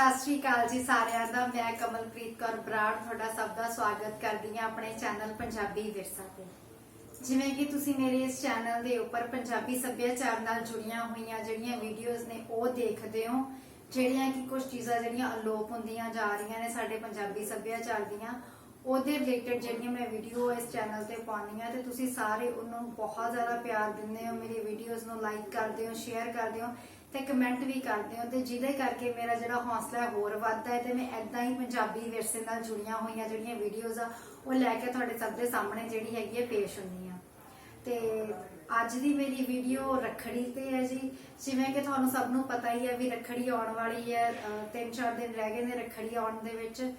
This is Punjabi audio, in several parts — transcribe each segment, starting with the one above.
ਸਤਿ ਸ਼੍ਰੀ ਅਕਾਲ ਜੀ ਸਾਰਿਆਂ ਦਾ। ਮੈਂ ਕਮਲਪ੍ਰੀਤ ਕੌਰ ਬਰਾੜ ਤੁਹਾਡਾ ਸਭ ਦਾ ਸਵਾਗਤ ਕਰਦੀ ਹਾਂ ਆਪਣੇ ਚੈਨਲ ਪੰਜਾਬੀ ਵਿਰਸਾ ਤੇ। ਜਿਵੇਂ ਕਿ ਤੁਸੀਂ ਮੇਰੇ ਇਸ ਚੈਨਲ ਦੇ ਉੱਪਰ ਪੰਜਾਬੀ ਸੱਭਿਆਚਾਰ ਨਾਲ ਜੁੜੀਆਂ ਹੋਈਆਂ ਜਿਹੜੀਆਂ ਵੀਡੀਓਜ਼ ਨੇ, ਉਹ ਦੇਖਦੇ ਹੋ, ਜਿਹੜੀਆਂ ਕਿ ਕੁਝ ਚੀਜ਼ਾਂ ਜਿਹੜੀਆਂ ਅਲੋਪ ਹੁੰਦੀਆਂ ਜਾ ਰਹੀਆਂ ਨੇ ਸਾਡੇ ਪੰਜਾਬੀ ਸੱਭਿਆਚਾਰ ਦੀਆਂ, ਉਹਦੇ ਰਿਲੇਟਡ ਜਿਹੜੀਆਂ ਮੈਂ ਵੀਡੀਓ ਇਸ ਚੈਨਲ ਤੇ ਪਾਉਂਦੀ ਆ ਤੇ ਤੁਸੀਂ ਸਾਰੇ ਉਹਨੂੰ ਬਹੁਤ ਜ਼ਿਆਦਾ ਪਿਆਰ ਦਿੰਦੇ ਹੋ, ਮੇਰੀ ਵੀਡੀਓਜ਼ ਨੂੰ ਲਾਈਕ ਕਰਦੇ ਹੋ ਸ਼ੇਅਰ ਕਰਦੇ ਹੋ ਤੇ ਕਮੈਂਟ ਵੀ ਕਰਦੇ ਹੋ ਤੇ ਜਿਹਦੇ ਕਰਕੇ ਮੇਰਾ ਜਿਹੜਾ ਹੌਸਲਾ ਹੋਰ ਵੱਧਦਾ ਹੈ ਤੇ ਮੈਂ ਐਦਾਂ ਹੀ ਪੰਜਾਬੀ ਵਿਰਸੇ ਨਾਲ ਜੁੜੀਆਂ ਹੋਈਆਂ ਜਿਹੜੀਆਂ ਵੀਡੀਓਜ਼ ਆ, ਉਹ ਲੈ ਕੇ ਤੁਹਾਡੇ ਸਭ ਦੇ ਸਾਹਮਣੇ ਜਿਹੜੀ ਹੈਗੀ ਹੈ ਪੇਸ਼ ਹੁੰਦੀ ਆ। ਤੇ ਅੱਜ ਦੀ ਮੇਰੀ ਵੀਡੀਓ ਰੱਖੜੀ ਤੇ ਹੈ ਜੀ। ਜਿਵੇਂ ਕਿ ਤੁਹਾਨੂੰ ਸਭ ਨੂੰ ਪਤਾ ਹੀ ਹੈ ਵੀ ਰੱਖੜੀ ਆਉਣ ਵਾਲੀ ਹੈ, ਅਹ ਤਿੰਨ ਚਾਰ ਦਿਨ ਰਹਿ ਗਏ ਨੇ ਰੱਖੜੀ ਆਉਣ ਦੇ ਵਿੱਚ,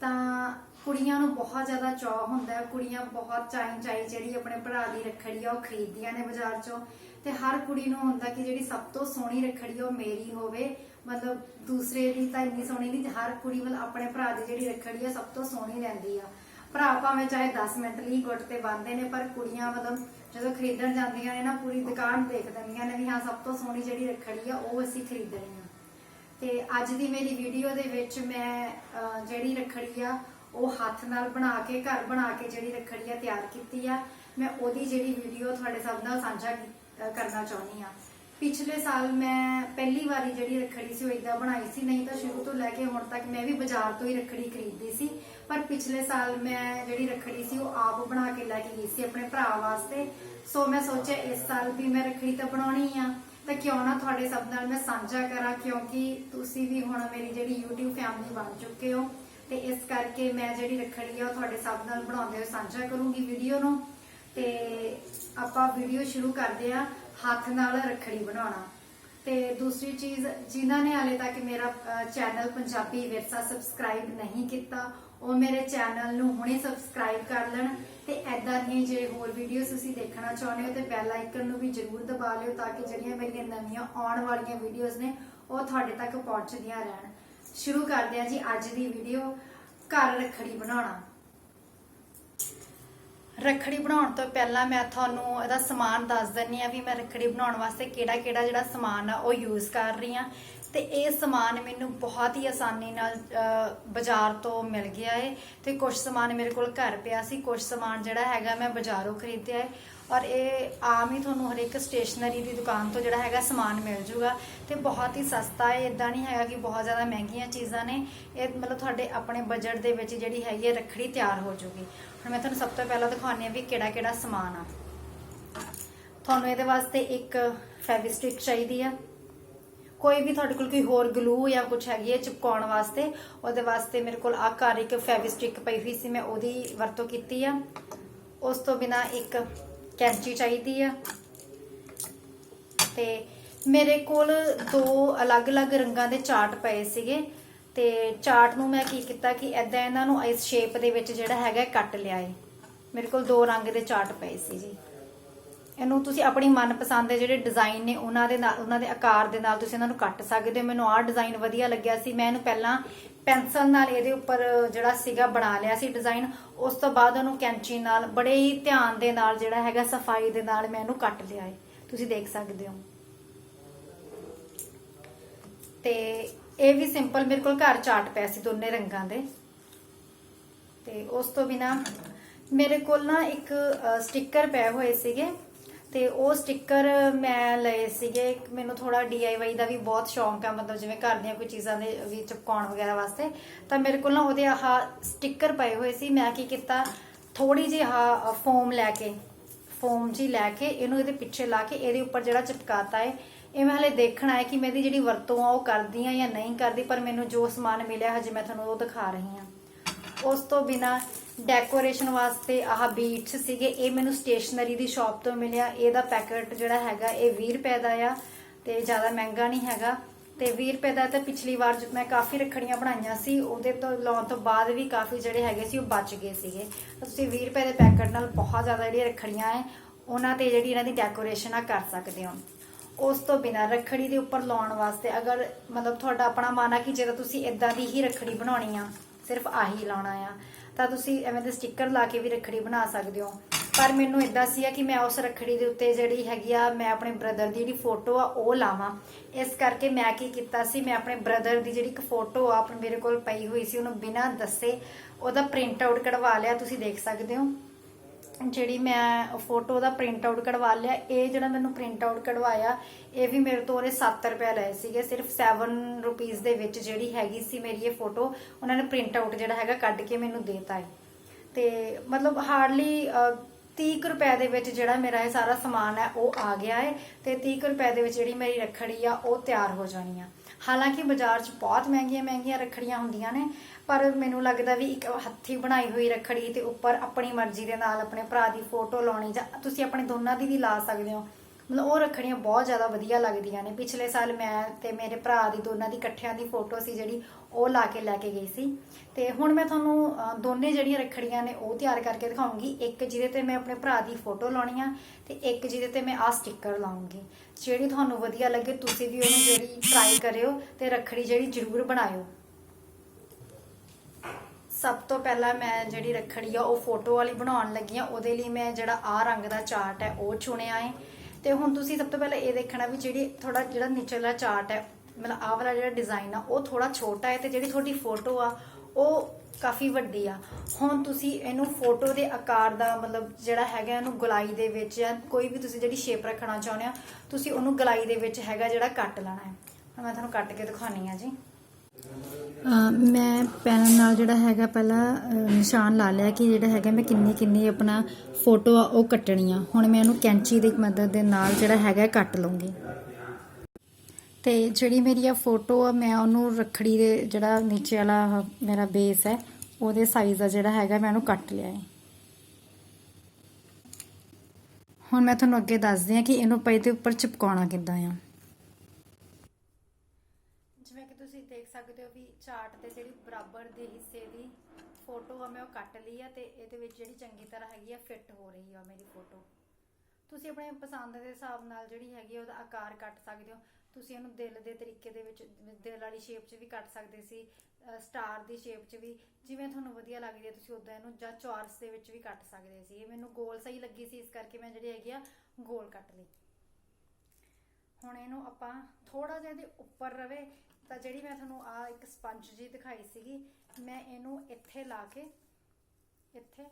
ਤਾਂ ਕੁੜੀਆਂ ਨੂੰ ਬਹੁਤ ਜ਼ਿਆਦਾ ਚਾਅ ਹੁੰਦਾ ਹੈ। ਕੁੜੀਆਂ ਬਹੁਤ ਚਾਹੀ ਚਾਈ ਜਿਹੜੀ ਆਪਣੇ ਭਰਾ ਦੀ ਰੱਖੜੀ ਆ, ਉਹ ਖਰੀਦਦੀਆਂ ਨੇ ਬਾਜ਼ਾਰ ਚੋਂ। ਤੇ ਹਰ ਕੁੜੀ ਨੂੰ ਹੁੰਦਾ ਕਿ ਜਿਹੜੀ ਸਭ ਤੋਂ ਸੋਹਣੀ ਰੱਖੜੀ ਉਹ ਮੇਰੀ ਹੋਵੇ। ਮਤਲਬ ਦੂਸਰੇ ਦੀ ਤਾਂ ਇੰਨੀ ਸੋਹਣੀ ਨਹੀਂ, ਹਰ ਕੁੜੀ ਮਤਲਬ ਆਪਣੇ ਭਰਾ ਦੀ ਜਿਹੜੀ ਰੱਖੜੀ ਆ, ਸਭ ਤੋਂ ਸੋਹਣੀ ਰਹਿੰਦੀ ਆ। ਭਰਾ ਭਾਵੇਂ ਚਾਹੇ 10 ਮਿੰਟ ਲਈ ਗੁੱਟ ਤੇ ਬੰਨਦੇ ਨੇ, ਪਰ ਕੁੜੀਆਂ ਮਤਲਬ ਜਦੋਂ ਖਰੀਦਣ ਜਾਂਦੀਆਂ ਨੇ ਨਾ, ਪੂਰੀ ਦੁਕਾਨ ਦੇਖ ਦਿੰਦੀਆਂ ਨੇ ਵੀ ਹਾਂ, ਸਭ ਤੋਂ ਸੋਹਣੀ ਜਿਹੜੀ ਰੱਖੜੀ ਆ, ਉਹ ਅਸੀਂ ਖਰੀਦਣੀ ਆ। ਤੇ ਅੱਜ ਦੀ ਮੇਰੀ ਵੀਡੀਓ ਦੇ ਵਿੱਚ ਮੈਂ ਜਿਹੜੀ ਰੱਖੜੀ ਆ, ਉਹ ਹੱਥ ਨਾਲ ਬਣਾ ਕੇ, ਘਰ ਬਣਾ ਕੇ ਜਿਹੜੀ ਰੱਖੜੀ ਆ ਤਿਆਰ ਕੀਤੀ ਆ। ਮੈਂ ਉਹਦੀ ਜਿਹੜੀ ਵੀਡੀਓ ਤੁਹਾਡੇ ਸਭ ਨਾਲ ਸਾਂਝਾ ਕੀਤੀ ਕਰਨਾ ਚਾਹੁੰਦੀ ਆ ਪਿਛਲੇ ਸਾਲ ਮੈਂ ਪਹਿਲੀ ਵਾਰੀ ਜਿਹੜੀ ਰੱਖੜੀ ਸੀ ਉਹ ਇਦਾਂ ਬਣਾਈ ਸੀ, ਨਹੀਂ ਤਾਂ ਸ਼ੁਰੂ ਤੋਂ ਲੈ ਕੇ ਹੁਣ ਤੱਕ ਮੈਂ ਵੀ ਬਾਜ਼ਾਰ ਤੋਂ ਹੀ ਰੱਖੜੀ ਖਰੀਦਦੀ ਸੀ। ਪਰ ਪਿਛਲੇ ਸਾਲ ਮੈਂ ਜਿਹੜੀ ਰੱਖੜੀ ਸੀ ਉਹ ਆਪ ਬਣਾ ਕੇ ਲੈ ਕੇ ਗਈ ਸੀ ਆਪਣੇ ਭਰਾ ਵਾਸਤੇ। ਸੋ ਮੈਂ ਸੋਚਿਆ ਇਸ ਸਾਲ ਵੀ ਮੈਂ ਰੱਖੜੀ ਤਾਂ ਬਣਾਉਣੀ ਆ। ਤਾਂ ਕਿਉਂ ਨਾ ਤੁਹਾਡੇ ਸਭ ਨਾਲ ਮੈਂ ਸਾਂਝਾ ਕਰਾਂ, ਕਿਉਂਕਿ ਤੁਸੀਂ ਵੀ ਹੁਣ ਮੇਰੀ ਜਿਹੜੀ YouTube ਫੈਮਿਲੀ ਬਣ ਚੁੱਕੇ ਹੋ। ਤੇ ਇਸ ਕਰਕੇ ਮੈਂ ਜਿਹੜੀ ਰੱਖੜੀ ਆ ਉਹ ਤੁਹਾਡੇ ਸਭ ਨਾਲ ਬਣਾਉਂਦੇ ਹੋਏ ਸਾਂਝਾ ਕਰੂੰਗੀ ਵੀਡੀਓ ਨੂੰ। ਤੇ ਆਪਾਂ ਵੀਡੀਓ ਸ਼ੁਰੂ ਕਰਦੇ ਆ ਹੱਥ ਨਾਲ ਰੱਖੜੀ ਬਣਾਉਣਾ। ਤੇ ਦੂਸਰੀ ਚੀਜ਼, ਜਿਨ੍ਹਾਂ ਨੇ ਹਾਲੇ ਤੱਕ ਮੇਰਾ ਚੈਨਲ ਪੰਜਾਬੀ ਵਿਰਸਾ ਸਬਸਕ੍ਰਾਈਬ ਨਹੀਂ ਕੀਤਾ, ਉਹ ਮੇਰੇ ਚੈਨਲ ਨੂੰ ਹੁਣੇ ਸਬਸਕ੍ਰਾਈਬ ਕਰ ਲੈਣ ਤੇ ਐਦਾਂ ਦੀਆਂ ਜੇ ਹੋਰ ਵੀਡੀਓਜ਼ ਤੁਸੀਂ ਦੇਖਣਾ ਚਾਹੁੰਦੇ ਹੋ ਤੇ ਬੈਲ ਆਈਕਨ ਨੂੰ ਵੀ ਜਰੂਰ ਦਬਾ ਲਿਓ ਤਾਂ ਕਿ ਜਿਹੜੀਆਂ ਮੇਰੀਆਂ ਨਵੀਆਂ ਆਉਣ ਵਾਲੀਆਂ ਵੀਡੀਓਜ਼ ਨੇ, ਉਹ ਤੁਹਾਡੇ ਤੱਕ ਪਹੁੰਚਦੀਆਂ ਰਹਿਣ। ਸ਼ੁਰੂ ਕਰਦੇ ਹਾਂ ਜੀ ਅੱਜ ਦੀ ਵੀਡੀਓ ਘਰ ਰੱਖੜੀ ਬਣਾਉਣਾ। ਰੱਖੜੀ ਬਣਾਉਣ ਤੋਂ ਪਹਿਲਾਂ ਮੈਂ ਤੁਹਾਨੂੰ ਇਹਦਾ ਸਮਾਨ ਦੱਸ ਦਿੰਨੀ ਆ ਵੀ ਮੈਂ ਰੱਖੜੀ ਬਣਾਉਣ ਵਾਸਤੇ ਕਿਹੜਾ ਕਿਹੜਾ ਜਿਹੜਾ ਸਮਾਨ ਆ ਉਹ ਯੂਜ਼ ਕਰ ਰਹੀ ਆ ਤੇ ਇਹ ਸਮਾਨ ਮੈਨੂੰ ਬਹੁਤ ਹੀ ਆਸਾਨੀ ਨਾਲ ਬਾਜ਼ਾਰ ਤੋਂ ਮਿਲ ਗਿਆ ਏ। ਤੇ ਕੁਝ ਸਮਾਨ ਮੇਰੇ ਕੋਲ ਘਰ ਪਿਆ ਸੀ ਕੁਝ ਸਮਾਨ ਜਿਹੜਾ ਹੈਗਾ ਮੈਂ ਬਾਜ਼ਾਰੋਂ ਖਰੀਦਿਆ ਏ। ਔਰ ਇਹ ਆਮ ਹੀ ਤੁਹਾਨੂੰ ਹਰੇਕ ਸਟੇਸ਼ਨਰੀ ਦੀ ਦੁਕਾਨ ਤੋਂ ਜਿਹੜਾ ਹੈਗਾ ਸਮਾਨ ਮਿਲ ਜੂਗਾ। ਤੇ ਬਹੁਤ ਹੀ ਸਸਤਾ ਹੈ ਇਦਾਂ ਨਹੀਂ ਹੈਗਾ ਕਿ ਬਹੁਤ ਜ਼ਿਆਦਾ ਮਹਿੰਗੀਆਂ ਚੀਜ਼ਾਂ ਨੇ। ਇਹ ਮਤਲਬ ਤੁਹਾਡੇ ਆਪਣੇ ਬਜਟ ਦੇ ਵਿੱਚ ਜਿਹੜੀ ਹੈਗੀ ਹੈ ਰੱਖੜੀ ਤਿਆਰ ਹੋ ਜੂਗੀ। ਹੁਣ ਮੈਂ ਤੁਹਾਨੂੰ ਸਭ ਤੋਂ ਪਹਿਲਾਂ ਦਿਖਾਉਂਦੀ ਹਾਂ ਵੀ ਕਿਹੜਾ ਕਿਹੜਾ ਸਮਾਨ ਆ। ਤੁਹਾਨੂੰ ਇਹਦੇ ਵਾਸਤੇ ਇੱਕ ਫੈਵਿਸਟਿਕ ਚਾਹੀਦੀ ਆ। ਕੋਈ ਵੀ ਤੁਹਾਡੇ ਕੋਲ ਕੋਈ ਹੋਰ ਗਲੂ ਜਾਂ ਕੁਝ ਹੈਗੀ ਹੈ ਚਿਪਕਾਉਣ ਵਾਸਤੇ, ਉਹਦੇ ਵਾਸਤੇ ਮੇਰੇ ਕੋਲ ਆ ਘਰ ਇੱਕ ਫੈਵਿਸਟਿਕ ਪਈ ਹੋਈ ਸੀ, ਮੈਂ ਉਹਦੀ ਵਰਤੋਂ ਕੀਤੀ ਆ। ਉਸ ਤੋਂ ਬਿਨਾ ਇੱਕ ਕੈਂਚੀ ਚਾਹੀਦੀ ਆ। ਤੇ ਮੇਰੇ ਕੋਲ ਦੋ ਅਲੱਗ-ਅਲੱਗ ਰੰਗਾਂ ਦੇ ਚਾਰਟ ਪਏ ਸੀਗੇ। ਤੇ ਚਾਰਟ ਨੂੰ ਮੈਂ ਕੀ ਕੀਤਾ ਕਿ ਐਦਾਂ ਇਹਨਾਂ ਨੂੰ ਇਸ ਸ਼ੇਪ ਦੇ ਵਿੱਚ ਜਿਹੜਾ ਹੈਗਾ ਕੱਟ ਲਿਆ ਏ। ਮੇਰੇ ਕੋਲ ਦੋ ਰੰਗ ਦੇ ਚਾਟ ਪਏ ਸੀ ਜੀ। ਇਹਨੂੰ ਤੁਸੀਂ ਆਪਣੀ ਮਨਪਸੰਦ ਦੇ ਜਿਹੜੇ ਡਿਜ਼ਾਈਨ ਨੇ ਉਹਨਾਂ ਦੇ ਨਾਲ ਉਹਨਾਂ ਦੇ ਆਕਾਰ ਦੇ ਨਾਲ ਤੁਸੀਂ ਇਹਨਾਂ ਨੂੰ ਕੱਟ ਸਕਦੇ ਹੋ। ਮੈਨੂੰ ਆਹ ਡਿਜ਼ਾਈਨ ਵਧੀਆ ਲੱਗਿਆ ਸੀ। ਮੈਂ ਇਹਨੂੰ ਪਹਿਲਾਂ ਪੈਨਸਲ ਨਾਲ ਇਹਦੇ ਉੱਪਰ ਜਿਹੜਾ ਸੀਗਾ ਬਣਾ ਲਿਆ ਸੀ ਡਿਜ਼ਾਈਨ ਉਸ ਤੋਂ ਬਾਅਦ ਉਹਨੂੰ ਕੈਂਚੀ ਨਾਲ ਬੜੇ ਹੀ ਧਿਆਨ ਦੇ ਨਾਲ ਜਿਹੜਾ ਹੈਗਾ ਸਫ਼ਾਈ ਦੇ ਨਾਲ ਮੈਂ ਇਹਨੂੰ ਕੱਟ ਲਿਆ ਏ। ਤੁਸੀਂ ਦੇਖ ਸਕਦੇ ਹੋ। ਤੇ ਇਹ ਵੀ ਸਿੰਪਲ, ਮੇਰੇ ਕੋਲ ਘਰ ਚਾਟ ਪਿਆ ਸੀ ਦੋਨੇ ਰੰਗਾਂ ਦੇ। ਤੇ ਉਸ ਤੋਂ ਬਿਨਾ ਮੇਰੇ ਕੋਲ ਨਾ ਇੱਕ ਸਟicker ਪਏ ਹੋਏ ਸੀਗੇ। ਤੇ ਉਹ ਸਟicker ਮੈਂ ਲਏ ਸੀਗੇ। ਮੈਨੂੰ ਥੋੜਾ DIY ਦਾ ਵੀ ਬਹੁਤ ਸ਼ੌਂਕ ਆ, ਮਤਲਬ ਜਿਵੇਂ ਘਰ ਦੀਆਂ ਕੋਈ ਚੀਜ਼ਾਂ ਦੇ ਵੀ ਚਿਪਕਾਉਣ ਵਗੈਰਾ ਵਾਸਤੇ। ਤਾਂ ਮੇਰੇ ਕੋਲ ਨਾ ਉਹਦੇ ਆਹ ਸਟicker ਪਏ ਹੋਏ ਸੀ। ਮੈਂ ਕੀ ਕੀਤਾ ਥੋੜੀ ਜਿਹੀ ਆਹ ਫੋਮ ਲੈ ਕੇ, ਫੋਮ ਜੀ ਲੈ ਕੇ ਇਹਨੂੰ ਇਹਦੇ ਪਿੱਛੇ ਲਾ ਕੇ ਇਹਦੇ ਉੱਪਰ ਜਿਹੜਾ ਚਿਪਕਾਤਾ ਹੈ ਇਹ ਮੈਂ ਹਲੇ ਦੇਖਣਾ ਹੈ ਕਿ ਮੈਂ ਇਹਦੀ ਜਿਹੜੀ ਵਰਤੋਂ ਆ ਉਹ ਕਰਦੀ ਆ ਜਾਂ ਨਹੀਂ ਕਰਦੀ, ਪਰ ਮੈਨੂੰ ਜੋ ਸਮਾਨ ਮਿਲਿਆ, ਹਜੇ ਮੈਂ ਤੁਹਾਨੂੰ ਉਹ ਦਿਖਾ ਰਹੀ ਹਾਂ। ਉਸ ਤੋਂ ਬਿਨਾ ਡੈਕੋਰੇਸ਼ਨ ਵਾਸਤੇ ਆਹ ਬੀਟਸ ਸੀਗੇ, ਇਹ ਮੈਨੂੰ ਸਟੇਸ਼ਨਰੀ ਦੀ ਸ਼ਾਪ ਤੋਂ ਮਿਲਿਆ। ਇਹਦਾ ਪੈਕੇਟ ਜਿਹੜਾ ਹੈਗਾ, ਇਹ 20 ਰੁਪਏ ਦਾ ਆ ਤੇ ਜ਼ਿਆਦਾ ਮਹਿੰਗਾ ਨਹੀਂ ਹੈਗਾ। ਤੇ 20 ਰੁਪਏ ਦਾ ਤਾਂ ਪਿਛਲੀ ਵਾਰ ਜਦ ਮੈਂ ਕਾਫੀ ਰੱਖੜੀਆਂ ਬਣਾਈਆਂ ਸੀ, ਉਹਦੇ ਤੋਂ ਲਾਉਣ ਤੋਂ ਬਾਅਦ ਵੀ ਕਾਫੀ ਜਿਹੜੇ ਹੈਗੇ ਸੀ, ਉਹ ਬਚ ਗਏ ਸੀਗੇ। ਤੁਸੀਂ 20 ਰੁਪਏ ਦੇ ਪੈਕੇਟ ਨਾਲ ਬਹੁਤ ਜ਼ਿਆਦਾ ਜਿਹੜੀਆਂ ਰੱਖੜੀਆਂ ਹੈ, ਉਹਨਾਂ ਤੇ ਜਿਹੜੀ ਇਹਨਾਂ ਦੀ ਡੈਕੋਰੇਸ਼ਨ ਆ, ਕਰ ਸਕਦੇ ਹੋ। ਉਸ ਤੋਂ ਬਿਨਾ ਰੱਖੜੀ ਦੇ ਉੱਪਰ ਲਾਉਣ ਵਾਸਤੇ ਅਗਰ ਮਤਲਬ ਤੁਹਾਡਾ ਆਪਣਾ ਮਨ ਆ ਕਿ ਜੇ ਤਾਂ ਤੁਸੀਂ ਇਦਾਂ ਦੀ ਹੀ ਰੱਖੜੀ ਬਣਾਉਣੀ ਆ, ਸਿਰਫ ਆਹੀ ਲਾਉਣਾ ਆ, ਤਾਂ ਤੁਸੀਂ ਐਵੇਂ ਦੇ ਸਟicker ਲਾ ਕੇ ਵੀ ਰੱਖੜੀ ਬਣਾ ਸਕਦੇ ਹੋ। ਪਰ ਮੈਨੂੰ ਇਦਾਂ ਸੀਗਾ ਕਿ ਮੈਂ ਉਸ ਰੱਖੜੀ ਦੇ ਉੱਤੇ ਜਿਹੜੀ ਹੈਗੀ ਆ, ਮੈਂ ਆਪਣੇ ਬ੍ਰਦਰ ਦੀ ਜਿਹੜੀ ਫੋਟੋ ਆ, ਉਹ ਲਾਵਾਂ। ਇਸ ਕਰਕੇ ਮੈਂ ਕੀ ਕੀਤਾ ਸੀ, ਮੈਂ ਆਪਣੇ ਬ੍ਰਦਰ ਦੀ ਜਿਹੜੀ ਇੱਕ ਫੋਟੋ ਆ, ਆਪਣੇ ਮੇਰੇ ਕੋਲ ਪਈ ਹੋਈ ਸੀ, ਉਹਨੂੰ ਬਿਨਾਂ ਦੱਸੇ ਉਹਦਾ ਪ੍ਰਿੰਟ ਆਊਟ ਕਢਵਾ ਲਿਆ। ਤੁਸੀਂ ਦੇਖ ਸਕਦੇ ਹੋ। ਜਿਹੜੀ ਮੈਂ ਫੋਟੋ ਦਾ ਪ੍ਰਿੰਟ ਆਊਟ ਕਢਵਾ ਲਿਆ, ਇਹ ਜਿਹੜਾ ਮੈਨੂੰ ਪ੍ਰਿੰਟ ਆਊਟ ਕਢਵਾਇਆ, ਇਹ ਵੀ ਮੇਰੇ ਤੋਂ ਉਹਨੇ 7 ਰੁਪਏ ਲਏ ਸੀਗੇ, ਸਿਰਫ 7 ਰੁਪੀਸ ਦੇ ਵਿੱਚ ਜਿਹੜੀ ਹੈਗੀ ਸੀ ਮੇਰੀ ਇਹ ਫੋਟੋ ਉਹਨਾਂ ਨੇ ਪ੍ਰਿੰਟ ਆਊਟ ਜਿਹੜਾ ਹੈਗਾ ਕੱਢ ਕੇ ਮੈਨੂੰ ਦੇਤਾ ਹੈ ਤੇ ਮਤਲਬ ਹਾਰਡਲੀ 30 ਕੁ ਰੁਪਏ ਦੇ ਵਿੱਚ ਜਿਹੜਾ ਮੇਰਾ ਇਹ ਸਾਰਾ ਸਮਾਨ ਹੈ, ਉਹ ਆ ਗਿਆ ਹੈ ਤੇ 30 ਕੁ ਰੁਪਏ ਦੇ ਵਿੱਚ ਜਿਹੜੀ ਮੇਰੀ ਰੱਖੜੀ ਆ, ਉਹ ਤਿਆਰ ਹੋ ਜਾਣੀ ਆ। ਹਾਲਾਂਕਿ ਬਾਜ਼ਾਰ 'ਚ ਬਹੁਤ ਮਹਿੰਗੀਆਂ ਮਹਿੰਗੀਆਂ ਰੱਖੜੀਆਂ ਹੁੰਦੀਆਂ ਨੇ, ਪਰ ਮੈਨੂੰ ਲੱਗਦਾ ਵੀ ਇੱਕ ਹੱਥੀ ਬਣਾਈ ਹੋਈ ਰੱਖੜੀ ਤੇ ਉੱਪਰ ਆਪਣੀ ਮਰਜ਼ੀ ਦੇ ਨਾਲ ਆਪਣੇ ਭਰਾ ਦੀ ਫੋਟੋ ਲਾਉਣੀ ਜਾਂ ਤੁਸੀਂ ਆਪਣੇ ਦੋਨਾਂ ਦੀ ਵੀ ਲਾ ਸਕਦੇ ਹੋ। ਮਤਲਬ ਉਹ ਰੱਖੜੀਆਂ ਬਹੁਤ ਜ਼ਿਆਦਾ ਵਧੀਆ ਲੱਗਦੀਆਂ ਨੇ। ਪਿਛਲੇ ਸਾਲ ਮੈਂ ਤੇ ਮੇਰੇ ਭਰਾ ਦੀ ਦੋਨਾਂ ਦੀ ਇਕੱਠਿਆਂ ਦੀ ਫੋਟੋ ਸੀ ਜਿਹੜੀ ਉਹ ਲਾ ਕੇ, ਲੈ ਕੇ ਗਈ ਸੀ। ਤੇ ਹੁਣ ਮੈਂ ਤੁਹਾਨੂੰ ਦੋਨੇ ਜਿਹੜੀਆਂ ਰੱਖੜੀਆਂ ਨੇ ਉਹ ਤਿਆਰ ਕਰਕੇ ਦਿਖਾਉਂਗੀ। ਇੱਕ ਜਿਹਦੇ ਤੇ ਮੈਂ ਆਪਣੇ ਭਰਾ ਦੀ ਫੋਟੋ ਲਾਉਣੀ ਆ ਤੇ ਇੱਕ ਜਿਹਦੇ ਤੇ ਮੈਂ ਆ ਸਟicker ਲਾਉਂਗੀ। ਜਿਹੜੀ ਤੁਹਾਨੂੰ ਵਧੀਆ ਲੱਗੇ, ਤੁਸੀਂ ਵੀ ਉਹਨੂੰ ਜਿਹੜੀ ਟਰਾਈ ਕਰਿਓ ਤੇ ਰੱਖੜੀ ਜਿਹੜੀ ਜ਼ਰੂਰ ਬਣਾਇਓ। ਸਭ ਤੋਂ ਪਹਿਲਾਂ ਮੈਂ ਜਿਹੜੀ ਰੱਖੜੀ ਆ, ਉਹ ਫੋਟੋ ਵਾਲੀ ਬਣਾਉਣ ਲੱਗੀ ਆ। ਉਹਦੇ ਲਈ ਮੈਂ ਜਿਹੜਾ ਆ ਰੰਗ ਦਾ ਚਾਰਟ ਹੈ, ਉਹ ਚੁਣਿਆ ਹੈ ਤੇ ਹੁਣ ਤੁਸੀਂ ਸਭ ਤੋਂ ਪਹਿਲਾਂ ਇਹ ਦੇਖਣਾ ਵੀ ਜਿਹੜੀ ਥੋੜਾ ਜਿਹੜਾ ਨੀਚੇਲਾ ਚਾਰਟ ਹੈ ਮਤਲਬ ਆਹ ਵਾਲਾ ਜਿਹੜਾ ਡਿਜ਼ਾਈਨ ਆ, ਉਹ ਥੋੜਾ ਛੋਟਾ ਹੈ ਤੇ ਜਿਹੜੀ ਤੁਹਾਡੀ ਫੋਟੋ ਆ, ਉਹ ਕਾਫੀ ਵੱਡੀ ਆ। ਹੁਣ ਤੁਸੀਂ ਇਹਨੂੰ ਫੋਟੋ ਦੇ ਆਕਾਰ ਦਾ ਮਤਲਬ ਜਿਹੜਾ ਹੈਗਾ ਇਹਨੂੰ ਗਲਾਈ ਦੇ ਵਿੱਚ ਜਾਂ ਕੋਈ ਵੀ ਤੁਸੀਂ ਜਿਹੜੀ ਸ਼ੇਪ ਰੱਖਣਾ ਚਾਹੁੰਦੇ ਹੋ ਤੁਸੀਂ ਉਹਨੂੰ ਗਲਾਈ ਦੇ ਵਿੱਚ ਹੈਗਾ ਜਿਹੜਾ ਕੱਟ ਲੈਣਾ ਹੈ। ਹੁਣ ਮੈਂ ਤੁਹਾਨੂੰ ਕੱਟ ਕੇ ਦਿਖਾਉਣੀ ਆ ਜੀ। ਮੈਂ ਪੈਨ ਨਾਲ ਜਿਹੜਾ ਹੈਗਾ ਪਹਿਲਾਂ ਨਿਸ਼ਾਨ ਲਾ ਲਿਆ ਕਿ ਜਿਹੜਾ ਹੈਗਾ ਮੈਂ ਕਿੰਨੀ ਕਿੰਨੀ ਆਪਣਾ ਫੋਟੋ ਆ ਉਹ ਕੱਟਣੀ ਆ। ਹੁਣ ਮੈਂ ਇਹਨੂੰ ਕੈਂਚੀ ਦੀ ਮਦਦ ਦੇ ਨਾਲ ਜਿਹੜਾ ਹੈਗਾ ਕੱਟ ਲਵਾਂਗੀ ਤੇ ਜਿਹੜੀ ਮੇਰੀ ਆ ਫੋਟੋ ਆ, ਮੈਂ ਉਹਨੂੰ ਰੱਖੜੀ ਦੇ ਜਿਹੜਾ ਨੀਚੇ ਵਾਲਾ ਮੇਰਾ ਬੇਸ ਹੈ, ਉਹਦੇ ਸਾਈਜ਼ ਦਾ ਜਿਹੜਾ ਹੈਗਾ ਮੈਂ ਉਹਨੂੰ ਕੱਟ ਲਿਆ ਹੈ। ਹੁਣ ਮੈਂ ਤੁਹਾਨੂੰ ਅੱਗੇ ਦੱਸਦੀ ਆ ਕਿ ਇਹਨੂੰ ਪਈ ਦੇ ਉੱਪਰ ਚਿਪਕਾਉਣਾ ਕਿੱਦਾਂ ਆ। ਜਿਵੇਂ ਕਿ ਤੁਸੀਂ ਦੇਖ ਸਕਦੇ ਹੋ ਵੀ ਚਾਰਟ ਦੇ ਜਿਹੜੀ ਬਰਾਬਰ ਦੇ ਹਿੱਸੇ ਦੀ ਫੋਟੋ ਆ, ਮੈਂ ਉਹ ਕੱਟ ਲਈ ਆ ਤੇ ਇਹਦੇ ਵਿੱਚ ਜਿਹੜੀ ਚੰਗੀ ਤਰ੍ਹਾਂ ਹੈਗੀ ਆ ਫਿੱਟ ਹੋ ਰਹੀ ਆ ਮੇਰੀ ਫੋਟੋ ਤੁਸੀਂ ਆਪਣੇ ਪਸੰਦ ਦੇ ਹਿਸਾਬ ਨਾਲ ਜਿਹੜੀ ਹੈਗੀ ਆ, ਉਹਦਾ ਆਕਾਰ ਕੱਟ ਸਕਦੇ ਹੋ। ਤੁਸੀਂ ਇਹਨੂੰ ਦਿਲ ਦੇ ਤਰੀਕੇ ਦੇ ਵਿੱਚ, ਦਿਲ ਵਾਲੀ ਸ਼ੇਪ 'ਚ ਵੀ ਕੱਟ ਸਕਦੇ ਸੀ ਸਟਾਰ ਦੀ ਸ਼ੇਪ 'ਚ ਵੀ, ਜਿਵੇਂ ਤੁਹਾਨੂੰ ਵਧੀਆ ਲੱਗਦੀ ਹੈ ਤੁਸੀਂ ਉਦਾਂ ਇਹਨੂੰ ਜਾਂ ਚੌਰਸ ਦੇ ਵਿੱਚ ਵੀ ਕੱਟ ਸਕਦੇ ਸੀ। ਇਹ ਮੈਨੂੰ ਗੋਲ ਸਹੀ ਲੱਗੀ ਸੀ, ਇਸ ਕਰਕੇ ਮੈਂ ਜਿਹੜੀ ਹੈਗੀ ਆ ਗੋਲ ਕੱਟ ਲਈ। ਹੁਣ ਇਹਨੂੰ ਆਪਾਂ ਥੋੜਾ ਜਿਹਾ ਦੇ ਉੱਪਰ ਰਵੇ, ਤਾਂ ਜਿਹੜੀ ਮੈਂ ਤੁਹਾਨੂੰ ਆ ਇੱਕ ਸਪੰਜ ਜੀ ਦਿਖਾਈ ਸੀਗੀ, ਮੈਂ ਇਹਨੂੰ ਇੱਥੇ ਲਾ ਕੇ, ਇੱਥੇ,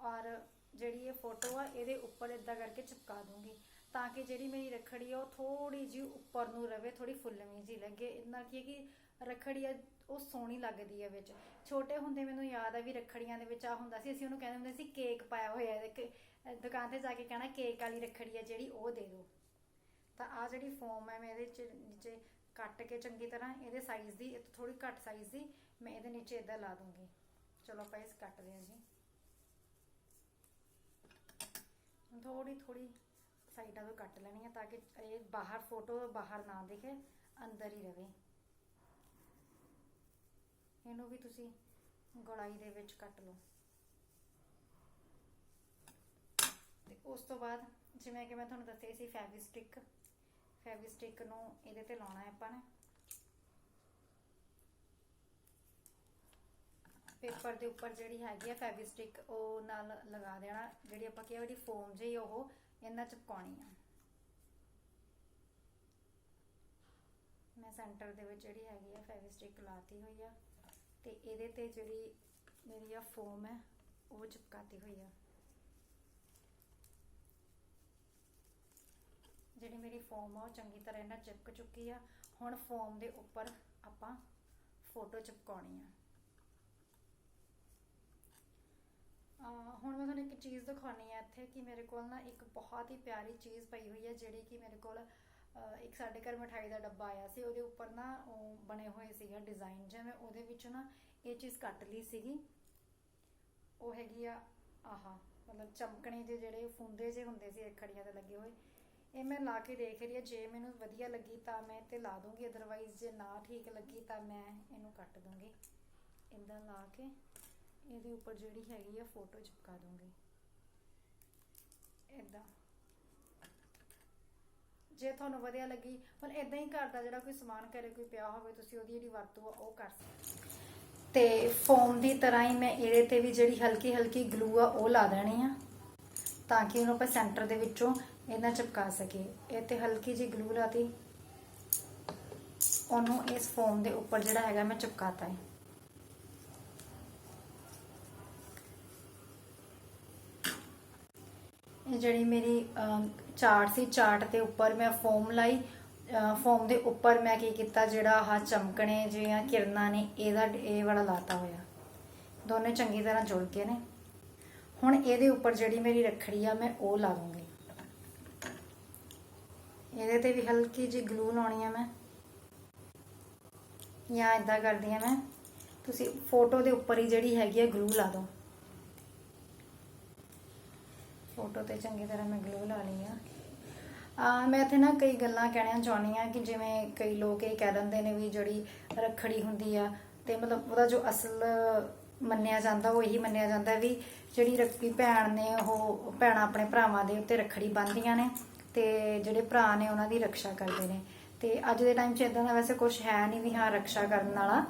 ਔਰ ਜਿਹੜੀ ਇਹ ਫੋਟੋ ਆ, ਇਹਦੇ ਉੱਪਰ ਇਦਾਂ ਕਰਕੇ ਚਿਪਕਾ ਦੂੰਗੀ। ਤਾਂ ਕਿ ਜਿਹੜੀ ਮੇਰੀ ਰੱਖੜੀ ਆ ਉਹ ਥੋੜੀ ਜਿਹੀ ਉੱਪਰ ਨੂੰ ਰਵੇ ਥੋੜੀ ਫੁੱਲਵੀਂ ਜੀ ਲੱਗੇ। ਇਹਨਾਂ ਕੀ ਹੈ ਕਿ ਰੱਖੜੀ ਆ, ਉਹ ਸੋਹਣੀ ਲੱਗਦੀ ਹੈ ਵਿੱਚ। ਛੋਟੇ ਹੁੰਦੇ ਮੈਨੂੰ ਯਾਦ ਆ ਵੀ ਰੱਖੜੀਆਂ ਦੇ ਵਿੱਚ ਆ ਹੁੰਦਾ ਸੀ, ਅਸੀਂ ਉਹਨੂੰ ਕਹਿੰਦੇ ਹੁੰਦੇ ਸੀ ਕੇਕ ਪਾਇਆ ਹੋਇਆ ਹੈ ਇੱਕ ਦੁਕਾਨ ਤੇ ਜਾ ਕੇ ਕਹਿਣਾ ਕੇਕ ਵਾਲੀ ਰੱਖੜੀ ਆ ਜਿਹੜੀ ਉਹ ਦੇ ਦਿਓ। ਤਾਂ ਆ ਜਿਹੜੀ ਫੋਮ ਹੈ ਮੈਂ ਇਹਦੇ ਚ ਨੀਚੇ ਕੱਟ ਕੇ ਚੰਗੀ ਤਰ੍ਹਾਂ ਇਹਦੇ ਸਾਈਜ਼ ਦੀ, ਇਹ ਥੋੜੀ ਘੱਟ ਸਾਈਜ਼ ਦੀ, ਮੈਂ ਇਹਦੇ ਨੀਚੇ ਇਦਾਂ ਲਾ ਦੂੰਗੀ। ਚਲੋ ਆਪਾਂ ਇਸ ਕੱਟਦੇ ਹਾਂ ਜੀ। ਥੋੜੀ ਥੋੜੀ ਸਾਈਡਾਂ ਤੋਂ ਕੱਟ ਲੈਣੀ ਹੈ ਤਾਂ ਕਿ ਇਹ ਬਾਹਰ ਫੋਟੋ ਬਾਹਰ ਨਾ ਦਿਖੇ, ਅੰਦਰ ਹੀ ਰਵੇ। ਇਹਨੂੰ ਵੀ ਤੁਸੀਂ ਗੋਲਾਈ ਦੇ ਵਿੱਚ ਕੱਟ ਲਓ। ਤੇ ਉਸ ਤੋਂ ਬਾਅਦ ਜਿਵੇਂ ਕਿ ਮੈਂ ਤੁਹਾਨੂੰ ਦੱਸਿਆ ਸੀ ਫੈਵਿਸਟਿਕ ਫੈਵਿਸਟਿਕ ਨੂੰ ਇਹਦੇ ਤੇ ਲਾਉਣਾ ਹੈ ਆਪਾਂ ਨੇ। ਪੇਪਰ ਦੇ ਉੱਪਰ ਜਿਹੜੀ ਹੈਗੀ ਆ ਫੈਵਿਸਟਿਕ ਉਹ ਨਾਲ ਲਗਾ ਦੇਣਾ। ਜਿਹੜੀ ਆਪਾਂ ਕਿਹਾ ਉਹਦੀ ਫੋਮ ਜਿਹੀ ਉਹ ਇਹਨਾਂ ਚਿਪਕਾਉਣੀ ਆ। ਮੈਂ ਸੈਂਟਰ ਦੇ ਵਿੱਚ ਜਿਹੜੀ ਹੈਗੀ ਆ ਫੈਵਿਸਟਿਕ ਲਾਤੀ ਹੋਈ ਆ ਤੇ ਇਹਦੇ ਤੇ ਜਿਹੜੀ ਮੇਰੀ ਆ ਫੋਮ ਹੈ, ਉਹ ਚਿਪਕਾਤੀ ਹੋਈ ਆ। ਜਿਹੜੀ ਮੇਰੀ ਫੋਮ ਆ, ਉਹ ਚੰਗੀ ਤਰ੍ਹਾਂ ਇਹਨਾਂ ਚਿਪਕ ਚੁੱਕੀ ਆ। ਹੁਣ ਫੋਮ ਦੇ ਉੱਪਰ ਆਪਾਂ ਫੋਟੋ ਚਿਪਕਾਉਣੀ ਆ ਅਹ ਹੁਣ ਮੈਂ ਤੁਹਾਨੂੰ ਇੱਕ ਚੀਜ਼ ਦਿਖਾਉਣੀ ਹੈ ਇੱਥੇ ਕਿ ਮੇਰੇ ਕੋਲ ਨਾ ਇੱਕ ਬਹੁਤ ਹੀ ਪਿਆਰੀ ਚੀਜ਼ ਪਈ ਹੋਈ ਹੈ, ਜਿਹੜੀ ਕਿ ਮੇਰੇ ਕੋਲ ਇੱਕ ਸਾਡੇ ਘਰ ਮਠਾਈ ਦਾ ਡੱਬਾ ਆਇਆ ਸੀ, ਉਹਦੇ ਉੱਪਰ ਨਾ ਉਹ ਬਣੇ ਹੋਏ ਸੀਗਾ ਡਿਜ਼ਾਈਨ ਜਿਵੇਂ ਉਹਦੇ ਵਿੱਚ ਨਾ ਇਹ ਚੀਜ਼ ਕੱਟ ਲਈ ਸੀਗੀ। ਉਹ ਹੈਗੀ ਆ, ਆਹਾ, ਮਤਲਬ ਚਮਕਣੇ ਦੇ ਜਿਹੜੇ ਫੁੰਦੇ ਜਿਹੇ ਹੁੰਦੇ ਸੀ ਖੜੀਆਂ ਤੇ ਲੱਗੇ ਹੋਏ। ਇਹ ਮੈਂ ਲਾ ਕੇ ਦੇਖ ਰਹੀ ਹਾਂ, ਜੇ ਮੈਨੂੰ ਵਧੀਆ ਲੱਗੀ ਤਾਂ ਮੈਂ ਤੇ ਲਾ ਦੂੰਗੀ ਅਦਰਵਾਈਜ਼ ਜੇ ਨਾ ਠੀਕ ਲੱਗੀ ਤਾਂ ਮੈਂ ਇਹਨੂੰ ਕੱਟ ਦੂੰਗੀ। ਇਦਾਂ ਲਾ ਕੇ ਇਹਦੇ ਉੱਪਰ ਜਿਹੜੀ ਹੈਗੀ ਆ ਫੋਟੋ ਚਿਪਕਾ ਦੂੰਗੀ। ਇਦਾਂ ਜੇ ਤੁਹਾਨੂੰ ਵਧੀਆ ਲੱਗੀ ਹੁਣ ਇਦਾਂ ਹੀ ਘਰ ਦਾ ਜਿਹੜਾ ਕੋਈ ਸਮਾਨ ਘਰੇ ਕੋਈ ਪਿਆ ਹੋਵੇ, ਤੁਸੀਂ ਉਹਦੀ ਜਿਹੜੀ ਵਰਤੋਂ ਆ, ਉਹ ਕਰ ਸਕਦੇ ਤੇ ਫੋਮ ਦੀ ਤਰ੍ਹਾਂ ਹੀ ਮੈਂ ਇਹਦੇ ਤੇ ਵੀ ਜਿਹੜੀ ਹਲਕੀ ਹਲਕੀ ਗਲੂ ਆ, ਉਹ ਲਾ ਦੇਣੀ ਆ, ਤਾਂ ਕਿ ਇਹਨੂੰ ਆਪਾਂ ਸੈਂਟਰ ਦੇ ਵਿੱਚੋਂ ਇਹਨਾਂ ਚਿਪਕਾ ਸਕੀਏ। ਇਹ ਤੇ ਹਲਕੀ ਜਿਹੀ ਗਲੂ ਲਾਤੀ। ਉਹਨੂੰ ਇਸ ਫੋਮ ਦੇ ਉੱਪਰ ਜਿਹੜਾ ਹੈਗਾ, ਮੈਂ ਚਿਪਕਾਤਾ ਹੈ। ਜਿਹੜੀ ਮੇਰੀ ਅਮ, ਚਾਰਟ ਸੀ ਚਾਰਟ ਦੇ ਉੱਪਰ ਮੈਂ ਫੋਮ ਲਾਈ। ਫੋਮ ਦੇ ਉੱਪਰ ਮੈਂ ਕੀ ਕੀਤਾ ਜਿਹੜਾ ਆਹ ਚਮਕਣੇ ਜਿਹੀਆਂ ਕਿਰਨਾਂ ਨੇ ਇਹਦਾ ਇਹ ਵਾਲਾ ਲਾਤਾ ਹੋਇਆ। ਦੋਨੇ ਚੰਗੀ ਤਰ੍ਹਾਂ ਜੁੜ ਗਏ ਨੇ। ਹੁਣ ਇਹਦੇ ਉੱਪਰ ਜਿਹੜੀ ਮੇਰੀ ਰੱਖੜੀ ਆ ਮੈਂ ਉਹ ਲਾ ਦੂੰਗੀ। ਇਹਦੇ ਤੇ ਵੀ ਹਲਕੀ ਜਿਹੀ ਗਲੂ ਲਾਉਣੀ ਆ ਮੈਂ। ਜਾਂ ਇਦਾਂ ਕਰਦੀ ਆ ਮੈਂ। ਤੁਸੀਂ ਫੋਟੋ ਦੇ ਉੱਪਰ ਹੀ ਜਿਹੜੀ ਹੈਗੀ ਆ ਗਲੂ ਲਾ ਦਿਓ। ਫੋਟੋ ਤੇ ਚੰਗੀ ਤਰ੍ਹਾਂ ਮੈਂ ਗਲੂ ਲਾ ਲਈ ਆ। ਆ ਮੈਂ ਇੱਥੇ ਨਾ ਕਈ ਗੱਲਾਂ ਕਹਿਣੀਆਂ ਚਾਹੁੰਦੀ ਆ ਕਿ ਜਿਵੇਂ ਕਈ ਲੋਕ ਇਹ ਕਹਿ ਦਿੰਦੇ ਨੇ ਵੀ ਜਿਹੜੀ ਰੱਖੜੀ ਹੁੰਦੀ ਆ ਤੇ ਮਤਲਬ ਉਹਦਾ ਜੋ ਅਸਲ ਮੰਨਿਆ ਜਾਂਦਾ, ਉਹ ਇਹੀ ਮੰਨਿਆ ਜਾਂਦਾ ਵੀ ਜਿਹੜੀ ਰੱਖੀ ਭੈਣ ਨੇ ਉਹ ਭੈਣਾਂ ਆਪਣੇ ਭਰਾਵਾਂ ਦੇ ਉੱਤੇ ਰੱਖੜੀ ਬੰਨ੍ਹਦੀਆਂ ਨੇ ਤੇ ਜਿਹੜੇ ਭਰਾ ਨੇ ਉਹਨਾਂ ਦੀ ਰੱਖਿਆ ਕਰਦੇ ਨੇ। ਤੇ ਅੱਜ ਦੇ ਟਾਈਮ 'ਚ ਇਦਾਂ ਦਾ ਵੈਸੇ ਕੁਝ ਹੈ ਨਹੀਂ ਵੀ ਹਾਂ, ਰੱਖਿਆ ਕਰਨ ਵਾਲਾ।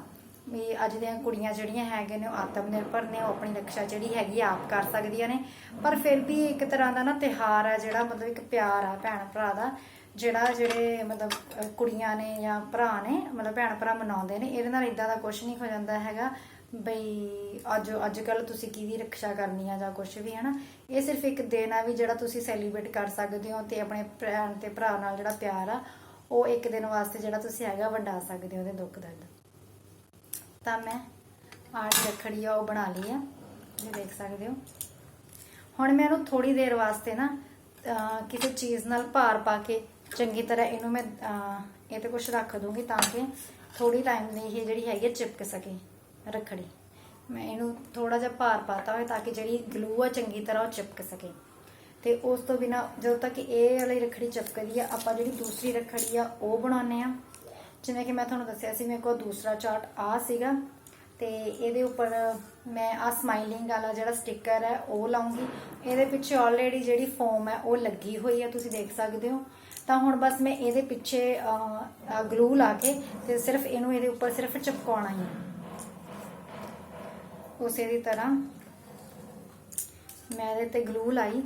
ਵੀ ਅੱਜ ਦੀਆਂ ਕੁੜੀਆਂ ਜਿਹੜੀਆਂ ਹੈਗੇ ਨੇ, ਉਹ ਆਤਮ ਨਿਰਭਰ ਨੇ, ਉਹ ਆਪਣੀ ਰੱਖਿਆ ਜਿਹੜੀ ਹੈਗੀ ਆਪ ਕਰ ਸਕਦੀਆਂ ਨੇ। ਪਰ ਫਿਰ ਵੀ ਇੱਕ ਤਰ੍ਹਾਂ ਦਾ ਨਾ ਤਿਹਾਰ ਆ ਜਿਹੜਾ, ਮਤਲਬ ਇੱਕ ਪਿਆਰ ਆ ਭੈਣ ਭਰਾ ਦਾ, ਜਿਹੜਾ ਜਿਹੜੇ ਮਤਲਬ ਕੁੜੀਆਂ ਨੇ ਜਾਂ ਭਰਾ ਨੇ, ਮਤਲਬ ਭੈਣ ਭਰਾ ਮਨਾਉਂਦੇ ਨੇ, ਇਹਦੇ ਨਾਲ ਇਦਾਂ ਦਾ ਕੁਝ ਨਹੀਂ ਹੋ ਜਾਂਦਾ ਹੈਗਾ ਬਈ ਅੱਜ ਅੱਜ ਕੱਲ ਤੁਸੀਂ ਕਿਹਦੀ ਰੱਖਿਆ ਕਰਨੀ ਆ ਜਾਂ ਕੁਝ ਵੀ, ਹਨਾ? ਇਹ ਸਿਰਫ ਇੱਕ ਦਿਨ ਆ ਵੀ ਜਿਹੜਾ ਤੁਸੀਂ ਸੈਲੀਬ੍ਰੇਟ ਕਰ ਸਕਦੇ ਹੋ ਤੇ ਆਪਣੇ ਭੈਣ ਤੇ ਭਰਾ ਨਾਲ ਜਿਹੜਾ ਪਿਆਰ ਆ, ਉਹ ਇੱਕ ਦਿਨ ਵਾਸਤੇ ਜਿਹੜਾ ਤੁਸੀਂ ਹੈਗਾ, ਵੰਡਾ ਸਕਦੇ ਹੋ ਉਹਦੇ ਦੁੱਖ ਦਰਦ ਤਾਂ ਮੈਂ ਆਹ ਰੱਖੜੀ ਆ, ਉਹ ਬਣਾ ਲਈ ਆ। ਇਹ ਦੇਖ ਸਕਦੇ ਹੋ। ਹੁਣ ਮੈਂ ਇਹਨੂੰ ਥੋੜੀ ਦੇਰ ਵਾਸਤੇ ਨਾ ਕਿਸੇ ਚੀਜ਼ ਨਾਲ ਭਾਰ ਪਾ ਕੇ ਚੰਗੀ ਤਰ੍ਹਾਂ ਇਹਨੂੰ ਮੈਂ ਇਹ ਤੇ ਕੁਝ ਰੱਖ ਦੂੰਗੀ ਤਾਂ ਕਿ ਥੋੜੀ ਟਾਈਮ ਲਈ ਇਹ ਜਿਹੜੀ ਹੈਗੀ ਆ, ਚਿਪਕ ਸਕੇ ਰੱਖੜੀ। ਮੈਂ ਇਹਨੂੰ ਥੋੜਾ ਜਿਹਾ ਭਾਰ ਪਾਤਾ ਹੋਇਆ ਤਾਂ ਕਿ ਜਿਹੜੀ ਗਲੂ ਆ, ਚੰਗੀ ਤਰ੍ਹਾਂ ਉਹ ਚਿਪਕ ਸਕੇ। ਤੇ ਉਸ ਤੋਂ ਬਿਨਾ ਜਦੋਂ ਤੱਕ ਇਹ ਵਾਲੀ ਰੱਖੜੀ ਚਿਪਕਦੀ ਆ, ਆਪਾਂ ਜਿਹੜੀ ਦੂਸਰੀ ਰੱਖੜੀ ਆ, ਉਹ ਬਣਾਉਨੇ ਆ। ਜਿਵੇਂ ਕਿ ਮੈਂ ਤੁਹਾਨੂੰ ਦੱਸਿਆ ਸੀ, ਮੇਰੇ ਕੋਲ ਦੂਸਰਾ ਚਾਰਟ ਆ ਸੀਗਾ ਤੇ ਇਹਦੇ ਉੱਪਰ ਮੈਂ ਆ ਸਮਾਈਲਿੰਗ ਵਾਲਾ ਜਿਹੜਾ ਸਟicker ਹੈ, ਉਹ ਲਾਉਂਗੀ। ਇਹਦੇ ਪਿੱਛੇ ਆਲਰੇਡੀ ਜਿਹੜੀ ਫੋਮ ਹੈ, ਉਹ ਲੱਗੀ ਹੋਈ ਹੈ, ਤੁਸੀਂ ਦੇਖ ਸਕਦੇ ਹੋ। ਤਾਂ ਹੁਣ ਬਸ ਮੈਂ ਇਹਦੇ ਪਿੱਛੇ ਗਲੂ ਲਾ ਕੇ ਤੇ ਸਿਰਫ ਇਹਨੂੰ ਇਹਦੇ ਉੱਪਰ ਸਿਰਫ ਚਿਪਕਾਉਣਾ ਹੀ ਹੈ। ਉਸੇ ਦੀ ਤਰ੍ਹਾਂ ਮੈਂ ਇਹਦੇ ਤੇ ਗਲੂ ਲਾਈ